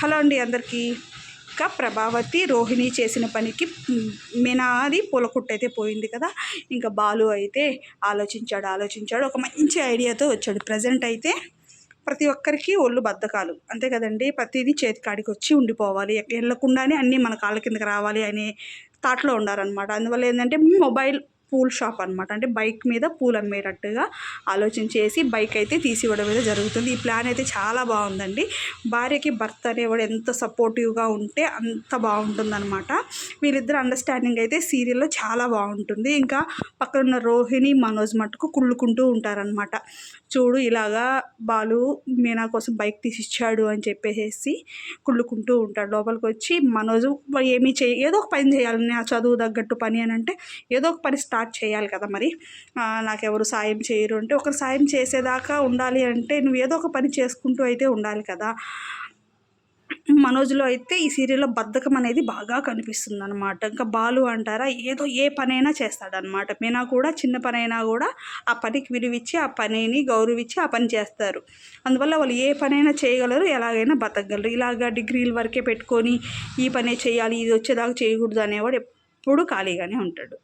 Hello అండి అందరికీ. ఇంకా ప్రభావతి రోహిణి చేసిన పనికి మినాది మీనాది పూలకుట్టు అయితే పోయింది కదా. ఇంకా బాలు అయితే ఆలోచించాడు ఆలోచించాడు. ఒక మంచి ఐడియాతో వచ్చాడు. ప్రజెంట్ అయితే ప్రతి ఒక్కరికి ఒళ్ళు బద్ధకాలు. అంతే కదండి? ప్రతిదీ చేతి కాడికి వచ్చి ఉండిపోవాలి. వెళ్ళకుండానే అన్నీ మన కాళ్ళ కిందకి రావాలి అనే థాట్లో ఉండారనమాట అందువల్ల ఏంటంటే మొబైల్ పూల్ షాప్ అనమాట అంటే బైక్ మీద పూలు అమ్మేటట్టుగా ఆలోచించేసి బైక్ అయితే తీసివ్వడం అయితే జరుగుతుంది. ఈ ప్లాన్ అయితే చాలా బాగుందండి. భార్యకి భర్త అనేవాడు ఎంత సపోర్టివ్గా ఉంటే అంత బాగుంటుందన్నమాట. వీళ్ళిద్దరు అండర్స్టాండింగ్ అయితే సీరియల్లో చాలా బాగుంటుంది. ఇంకా పక్కన ఉన్న రోహిణి మనోజ్ మటుకు కుళ్ళుకుంటూ ఉంటారనమాట చూడు ఇలాగా బాలు మీనా కోసం బైక్ తీసిచ్చాడు అని చెప్పేసి కుళ్ళుకుంటూ ఉంటాడు. లోపలికి వచ్చి మనోజు ఏమీ చేయ ఏదో ఒక పని చేయాలని ఆ చదువు తగ్గట్టు పని అని అంటే ఏదో ఒక పని స్టార్ట్ చేయాలి కదా మరి. నాకెవరు సాయం చేయరు అంటే ఒకరు సాయం చేసేదాకా ఉండాలి అంటే నువ్వు ఏదో ఒక పని చేసుకుంటూ అయితే ఉండాలి కదా. మనోజ్లో అయితే ఈ సీరియల్లో బద్ధకం అనేది బాగా కనిపిస్తుంది అనమాట ఇంకా బాలు అంటారా ఏదో ఏ పనైనా చేస్తాడనమాట మీనా కూడా చిన్న పనైనా కూడా ఆ పనికి విలువిచ్చి ఆ పనిని గౌరవించి ఆ పని చేస్తారు. అందువల్ల వాళ్ళు ఏ పనైనా చేయగలరు ఎలాగైనా బతకగలరు. ఇలాగ డిగ్రీల వరకే పెట్టుకొని ఈ పనే చేయాలి ఇది వచ్చేదాకా చేయకూడదు అనేవాడు ఎప్పుడూ ఖాళీగానే ఉంటాడు.